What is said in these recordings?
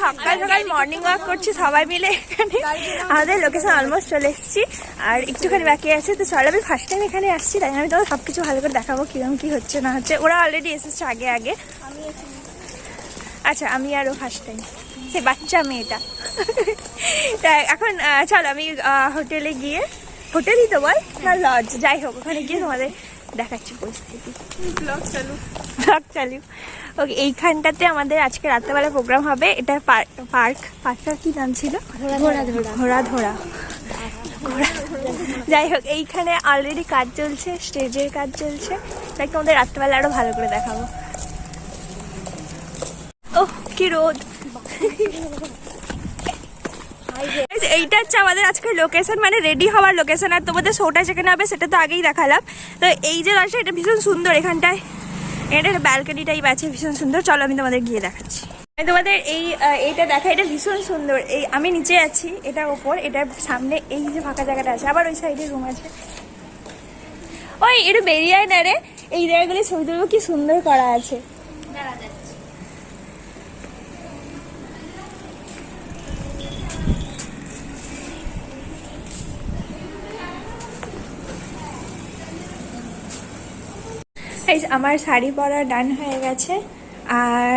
সকাল সকাল morning walk করছি, সবাই মিলে এখানে। আমাদের লোকেশন অলমোস্ট চলে এসেছি, আর একটুখানি বাকি আছে। তো চলো, আমি ফার্স্ট টাইম এখানে আসছি, তাই আমি তোমার সব কিছু ভালো করে দেখাবো কীরকম কি হচ্ছে, না হচ্ছে। ওরা অলরেডি এসেছে আগে আগে। আচ্ছা আমি আরও ফার্স্ট টাইম সে বাচ্চা মেয়েটা। তা এখন চলো, আমি হোটেলে গিয়ে হোটেলই তো বল, না লজ যাই হোক, ওখানে গিয়ে তোমাদের দেখাচ্ছি পরিস্থিতি। ব্লগ চালু। ব্লগ চালু। ওকে এইখানটাতে আমাদের আজকে রাত্রেবেলা প্রোগ্রাম হবে। এটা পার্ক পার্ক। পার্কটার কি নাম ছিল? ঘোড়া ধরা ঘোড়া ধরা যাই হোক এইখানে অলরেডি কাজ চলছে স্টেজের কাজ চলছে। তাই তোমাদের রাত্রেবেলা আরও ভালো করে দেখাবো। ওহ কি রোদ। এইটা হচ্ছে আমাদের আজকের লোকেশন মানে রেডি হওয়ার লোকেশন আর তোমাদের শোটা যেখানে হবে সেটা তো আগেই দেখালাম। তো এই যে লজটা এটা ভীষণ সুন্দর এখানটায়। এটা একটা ব্যালকনি টাইপ আছে, ভীষণ সুন্দর। চলো আমি তোমাদের গিয়ে দেখাচ্ছি। আমি তোমাদের এই এইটা দেখা এটা ভীষণ সুন্দর। এই, আমি নিচে আছি এটার ওপর এটার সামনে, এই যে ফাঁকা জায়গাটা আছে। আবার ওই সাইডে রুম আছে। ওই, একটু বেরিয়ে না রে। এই জায়গাগুলি ছবি তুলবো, কি সুন্দর করা আছে। এই আমার শাড়ি পরা ডান হয়ে গেছে। আর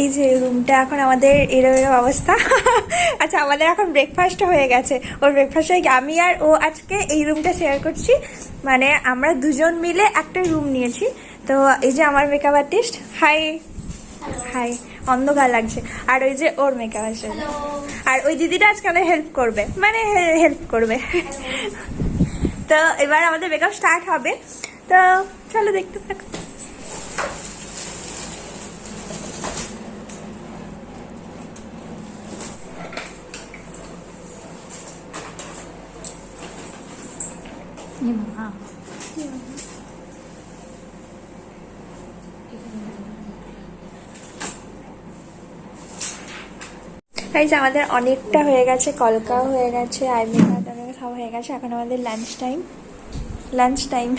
এই যে রুমটা এখন আমাদের এরম এরম অবস্থা। আচ্ছা আমাদের এখন ব্রেকফাস্ট হয়ে গেছে। ওর ব্রেকফাস্ট হয়ে আমি আর ও আজকে এই রুমটা শেয়ার করছি। মানে আমরা দুজন মিলে একটা রুম নিয়েছি। তো এই যে আমার মেকআপ আর্টিস্ট হাই হাই অন্ধকার লাগছে। আর ওই যে ওর মেকআপ আর্টিস্ট আর ওই দিদিটা আজকে হেল্প করবে। মানে হেল্প করবে। তো এবার আমাদের মেকআপ স্টার্ট হবে। তো চলো দেখতে থাকো। আমাদের অনেকটা হয়ে গেছে কলকাও হয়ে গেছে আইমেকা সব হয়ে গেছে এখন আমাদের লাঞ্চ টাইম লাঞ্চ টাইম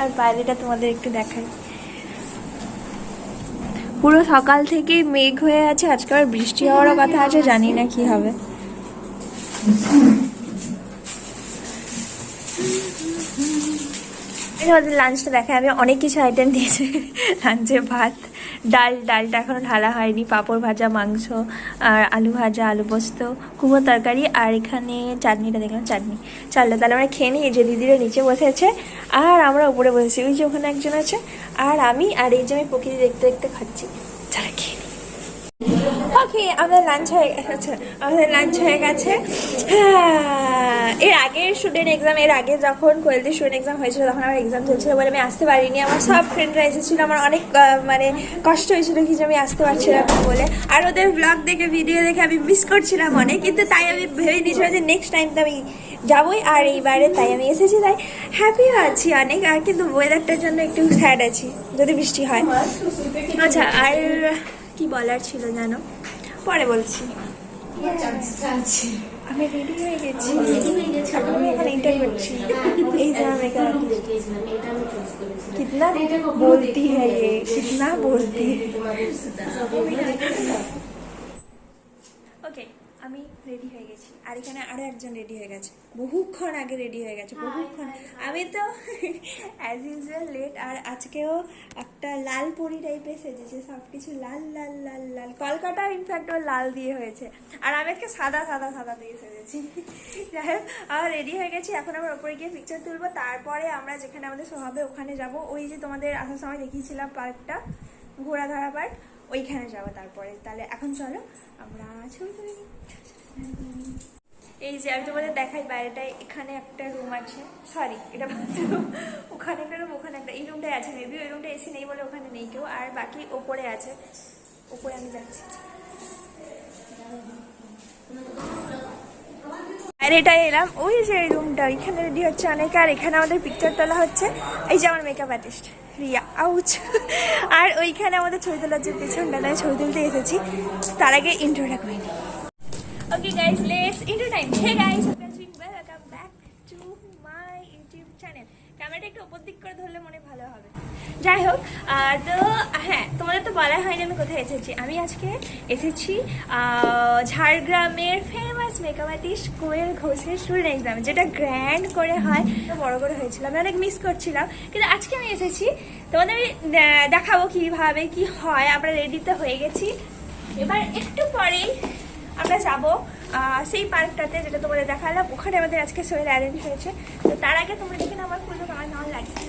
আর বাইরেটা তোমাদের একটু দেখাই। পুরো সকাল থেকে মেঘ হয়ে আছে, আজকে আবার বৃষ্টি হওয়ারও কথা আছে, জানি না কি হবে। লাঞ্চটা দেখায়, আমি অনেক কিছু আইটেম দিয়েছি লাঞ্চে ভাত। ডাল, ডালটা এখনও ঢালা হয়নি। পাঁপড় ভাজা, মাংস আর আলু ভাজা, আলু পোস্ত কুমড়ো তরকারি আর এখানে চাটনিটা দেখলাম, চাটনি। চালটা তাহলে আমরা খেয়ে নিই যে দিদিরা নিচে বসে আছে আর আমরা উপরে বসেছি। ওই যে ওখানে একজন আছে আর আমি আর এই যে আমি প্রকৃতি দেখতে দেখতে খাচ্ছি। চলো খেয়ে ওকে আমাদের লাঞ্চ হয়ে গেছে। আমাদের লাঞ্চ হয়ে গেছে। হ্যাঁ, এর আগের স্টুডেন্ট এক্সাম এর আগে যখন কোয়েলদি স্টুডেন্ট এক্সাম হয়েছিল তখন আমার এক্সাম চলছিল বলে আমি আসতে পারিনি। আমার সব ফ্রেন্ডরা এসেছিল আমার অনেক মানে কষ্ট হয়েছিল কি যে আমি আসতে পারছিলাম বলে। আর ওদের ব্লগ দেখে ভিডিও দেখে আমি মিস করছিলাম অনেক কিন্তু তাই আমি ভেবে নিয়েছিলাম যে নেক্সট টাইম তো আমি যাবোই আর এইবারে তাই আমি এসেছি তাই হ্যাপিও আছি অনেক আর কিন্তু ওয়েদারটার জন্য একটু স্যাড আছি যদি বৃষ্টি হয়। আচ্ছা আর কি বলার ছিল জানো? পরে বলছি। আমি রেডি হয়ে গেছি। আমি এটা করছি। এই যে আমি কিতনা বলতি হ্যাঁ কিতনা বলতি। আমি রেডি হয়ে গেছি। আর এখানে আরও একজন রেডি হয়ে গেছে। বহুক্ষণ আগে রেডি হয়ে গেছে বহুক্ষণ। আমি তো অ্যাজ ইউজুয়াল লেট আর আজকেও একটা লাল পরি টাইপের সেজেছে সব কিছু লাল লাল লাল লাল। কলকাতা ইনফ্যাক্ট ও লাল দিয়ে হয়েছে। আর আমি আজকে সাদা সাদা সাদা দিয়ে সেজেছি। যাই হোক আমার রেডি হয়ে গেছি এখন আমরা ওপরে গিয়ে পিকচার তুলবো। তারপরে আমরা যেখানে আমাদের শো হবে ওখানে যাব। ওই যে তোমাদের আসার সময় দেখিয়েছিলাম পার্কটা ঘোড়াধরা পার্ক ওইখানে যাব তারপরে। তাহলে এখন চলো, আমরা ছবি তুলি। এই যে আমি তোমাদের দেখাই, বাইরেটায় এখানে একটা রুম আছে। সরি এটা বাথরুম। ওখানে একটা রুম ওখানে একটা, এই রুমটাই আছে। মেবি ওই রুমটা এসি নেই বলে ওখানে নেই কেউ। আর বাকি ওপরে আছে। ওপরে আমি যাচ্ছি। বাইরেটায় এলাম। ওই যে রুমটা এখানে রেডি হচ্ছে অনেকে। আর এখানে আমাদের পিকচার তোলা হচ্ছে। এই যে আমার মেকআপ আর্টিস্ট রিয়া। আউচ আর ওইখানে আমাদের ছবি তোলার যে পেছনটা ছবি তুলতে এসেছি তার আগে ইন্ট্রোটা করে নিই। Guys let's enter time hey Hey, ওপর দিক করে ধরলে মনে ভালো হবে। যাই হোক তো হ্যাঁ তোমাদের তো বলা হয়নি আমি কোথায় এসেছি। আমি আজকে এসেছি ঝাড়গ্রামের ফেমাস মেকআপ আর্টিস্ট কোয়েল ঘোষের স্টুডেন্ট এক্সাম যেটা গ্র্যান্ড করে হয়। তো বড় করে হয়েছিল, আমি অনেক মিস করছিলাম। কিন্তু আজকে আমি এসেছি, তোমাদের দেখাবো কীভাবে কি হয়। আমরা রেডিতে হয়ে গেছি। এবার একটু পরেই আমরা যাব সেই পার্কটাতে যেটা তোমাদের দেখালাম। ওখানে আমাদের আজকে শরীর অ্যারেঞ্জ হয়েছে। তো তার আগে তোমরা দেখে আমার ফুলটা আমার কেমন লাগছে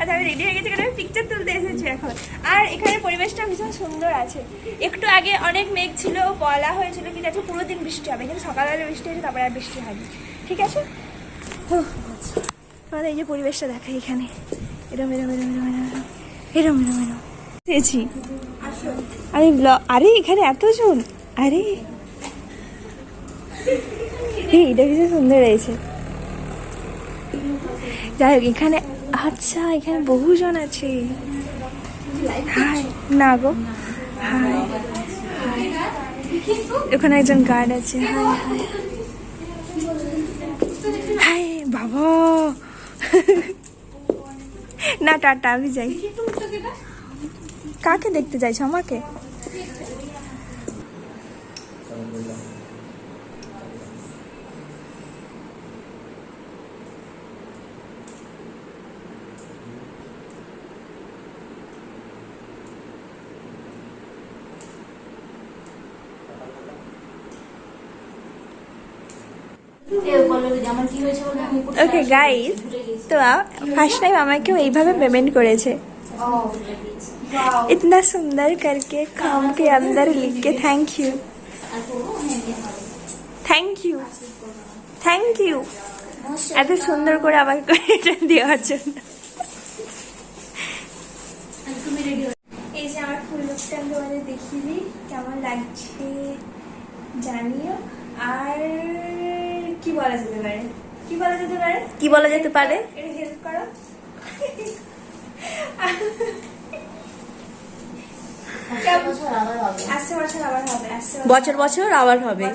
আচ্ছা আমি রেডি হয়ে গেছি এখানে পিকচার তুলতে এসেছি এখন। আর এখানে পরিবেশটা ভীষণ সুন্দর আছে। একটু আগে অনেক মেঘ ছিল বলা হয়েছিল ঠিক আছে পুরো দিন বৃষ্টি হবে কিন্তু সকালবেলা বৃষ্টি হয়েছে তারপরে আর বৃষ্টি হয়নি। ঠিক আছে? হুহ, আমাদের এই যে পরিবেশটা দেখাই এখানে। এরম এরম এরম। পেয়েছি আমি আরে, এখানে এতজন আরে। এটা ভীষণ সুন্দর রয়েছে যাই হোক, এখানে আচ্ছা এখানে বহুজন আছে। হাই, না গো। হাই ওখানে একজন গার্ড আছে। High high. হাই, বাবা। না, টাটা, আমি যাই। কাকে দেখতে চাইছো আমাকে? ওকে গাইস তো ফার্স্ট টাইম আমাকেও এইভাবে পেমেন্ট করেছে। इतना सुंदर करके काम के अंदर लिख के thank you thank you thank you এত সুন্দর করে আমাকে করে এটা দেওয়ার জন্য এই যে আমার ফুল লুকটা আমি তোমাদের দেখিয়ে দিই কেমন লাগছে জানিও আর কি বলা যেতে পারে কি বলা যেতে পারে কি বলা যেতে পারে এটা হেল্প করো আসছে বছর বছর আবার হবে।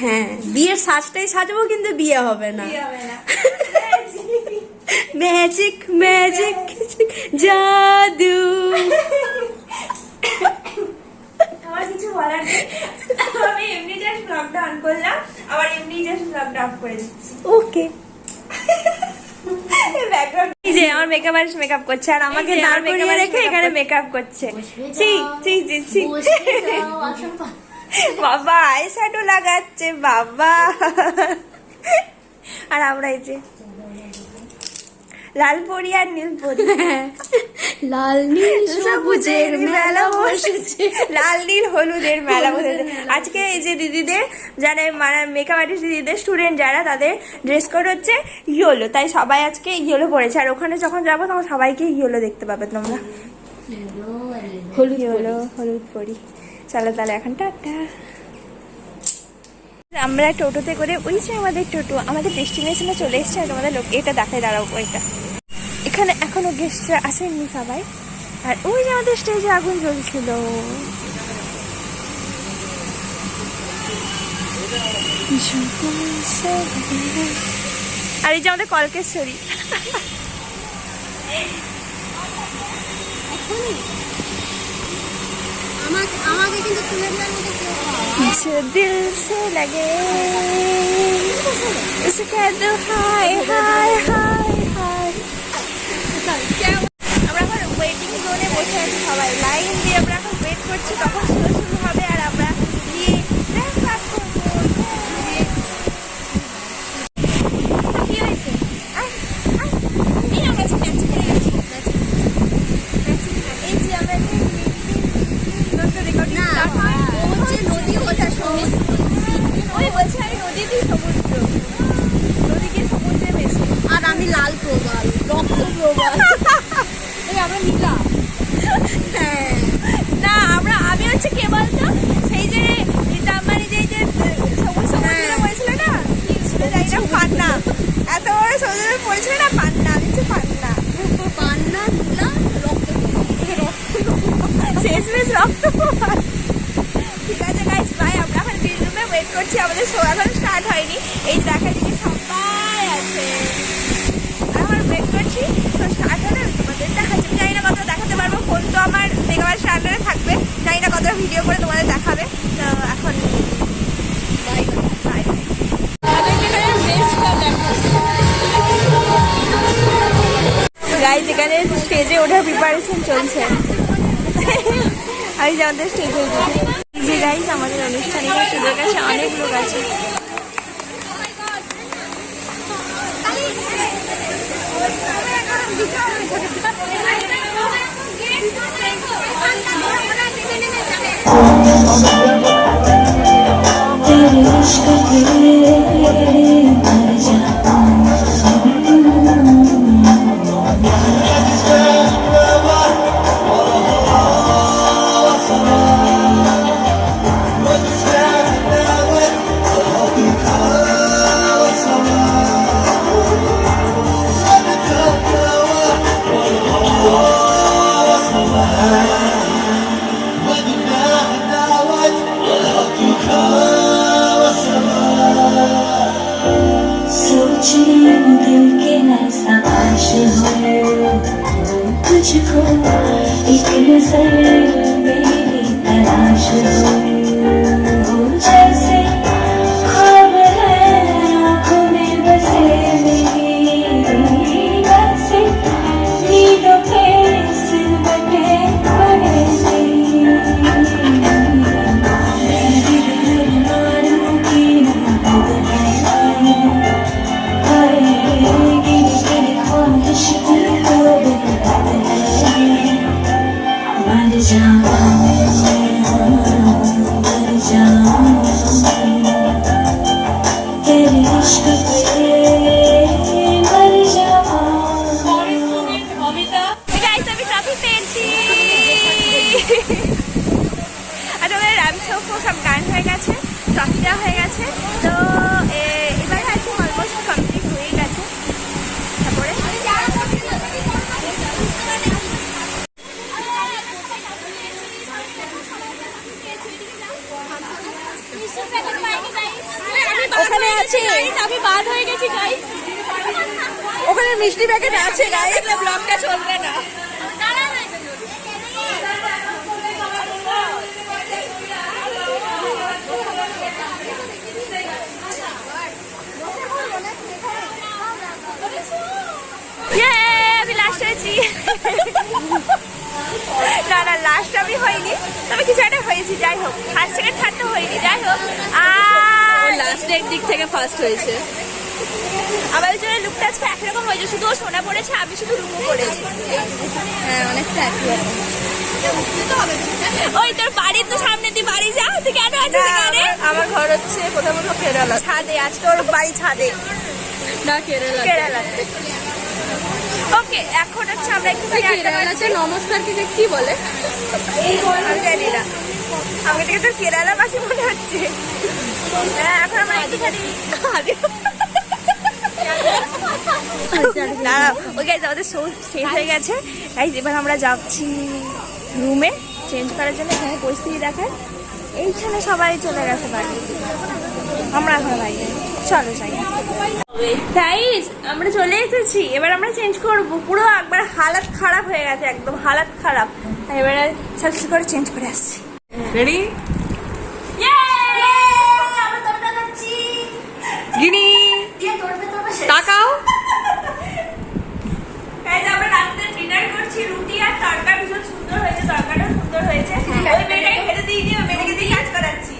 হ্যাঁ বিয়ের সাজটাই সাজাবো কিন্তু বিয়ে হবে না। বিয়ে হবে না। ম্যাজিক ম্যাজিক জাদু। আমার কিছু বলার নেই। আমি এমনি জাস্ট ব্লগটা অন করলাম আবার এমনি জাস্ট ব্লগটা অফ করে দিচ্ছি। ওকে ব্যাকগ্রাউন্ড যে আমার মেকআপ আর্টিস্ট মেকআপ করছে আর আমাকে দাঁড় আমার করিয়ে রেখে এখানে মেকআপ করছে। ছি ছি বাবা আই শ্যাডো লাগাচ্ছে বাবা। আর আমরা এই যে লাল পরি আর নীল পরি। লাল নীল সবুজের মেলা বসেছে। লাল নীল হলুদের মেলা বসেছে। আজকে এই যে দিদিদের যারা মানে মেকআপ আর্টিস্ট দিদিদের স্টুডেন্ট যারা তাদের ড্রেস কোড হচ্ছে ইয়োলো তাই সবাই আজকে ইয়োলো পরেছে। আর ওখানে যখন যাব তখন সবাইকে ইয়োলো দেখতে পাবে তোমরা। হলুদ ইয়োলো হলুদ পরি। চলো তাহলে এখন টাটা। আমরা টোটোতে করে, ওই যে আমাদের টোটো, আমাদের ডেস্টিনেশনে চলে এসছে আর তোমাদের লোক এটা দেখায় দাঁড়াবো এটা এখানে এখনও গেস্টরা আসেননি সবাই। আর ওই যে আমাদের স্টেজে আগুন জ্বলছিল। আর এই যে আমাদের কলকেশ্বরী আমাকে কিন্তু তুলে দেওয়ার মতো কেউ जो दिल से लगे उसका तो हाय हाय हाय হাই আমরা এখন ওয়েটিং জোনে বসে আছি সবাই লাইন দিয়ে আমরা এখন ওয়েট করছি কখন পান্না। এত বড় সমুদ্রে পড়েছিল না পান্না? আমি হচ্ছে পান্না। পান্না নীলা রক্ত শেষ মেশ রক্ত ঠিক আছে গাইস বাই আমরা এখন গ্রিন রুমে ওয়েট করছি। আমাদের শো এখন স্টার্ট হয়নি। এই দেখা দিকে সবাই আছে। আমার ওয়েট করছি। শো স্টার্ট হলে আমি তোমাদের দেখাচ্ছি। জানি না কতটা দেখাতে পারব। ফোন তো আমার মেগাবার স্টার্টারে থাকবে। জানি না কতটা ভিডিও করে তোমাদের দেখাবে। তো এখন গাইজ এখানে স্টেজে ওঠার প্রিপারেশন চলছে। আমি আমাদের স্টেজে যে গাইজ আমাদের অনুষ্ঠানে স্টেজের কাছে অনেক লোক আছে। तेरे ওখানে মিষ্টি প্যাকেট আছে গাইজ ব্লগটা চলবে না। না না লাস্ট আমি তবে কিছু একটা হয়েছি যাই হোক। ফার্স্ট সেকেন্ড থার্ড তো হয়নি যাই হোক। আর লাস্ট লাস্টের দিক থেকে ফার্স্ট হয়েছে। আমাদের জন্য লুকটা আজকে একরকম হয়েছে শুধু ও সোনা পড়েছে আমি শুধু রুমো পড়েছি হ্যাঁ অনেকটা একই ওই তোর বাড়ির তো সামনে তুই বাড়ি যা তুই কেন আছিস এখানে? আমার ঘর হচ্ছে প্রথমত কেরালা। ছাদে আজকে ওর বাড়ি ছাদে। না কেরালা। কেরালাতে ওকে এখন হচ্ছে আমরা একটু কেরালাতে নমস্কার কি কি বলে? আমি জানি না। আমাকে থেকে তোর কেরালা বাসি মনে হচ্ছে। হ্যাঁ এখন আমরা একটুখানি ওই গাইজ আমাদের শো শেষ হয়ে গেছে। গাইজ এবার আমরা যাচ্ছি রুমে চেঞ্জ করার জন্য এখানে পরিস্থিতি দেখায় এইখানে সবাই চলে গেছে বাড়ি। আমরা এখন বাইরে চলো যাই। গাইজ আমরা চলে এসেছি। এবার আমরা চেঞ্জ করব। পুরো একবার হালাত খারাপ হয়ে গেছে একদম হালাত খারাপ। এবারে সব কিছু করে চেঞ্জ করে আসছি। রেডি গিনি তাকাও Guys, আমরা রাত্রে ডিনার করছি রুটি আর তরকা ভীষণ সুন্দর হয়েছে তরকাটাও সুন্দর হয়েছে। ওই মেয়েটাকে খেতে দিইনি ওই মেয়েটাকে দিয়ে কাজ করাচ্ছি।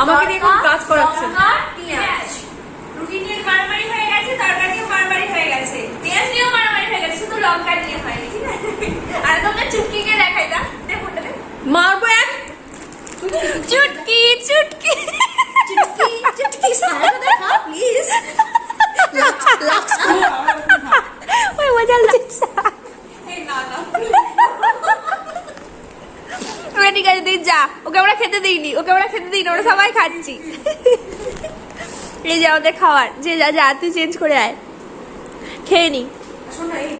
আমাকে দিয়ে এখন কাজ করাচ্ছে রুটি নিয়ে মারামারি হয়ে গেছে তরকা নিয়ে মারামারি হয়ে গেছে। পেঁয়াজ নিয়েও মারামারি হয়ে গেছে শুধু লঙ্কা নিয়ে হয়নি ঠিক আছে? আর তোমরা চুটকিকে দেখাই দা দেখো মারবো এক। চুটকি চুটকি। চুটকি চুটকি সারা দেখা প্লিজ ওই মজা লাগছে ওকে ঠিক আছে তুই যা ওকে আমরা খেতে দিইনি, ওকে আমরা খেতে দিইনি ওরা সবাই খাচ্ছি। এই যে আমাদের খাওয়ার, যে যা যা, তুই চেঞ্জ করে আয়। খেয়ে নি।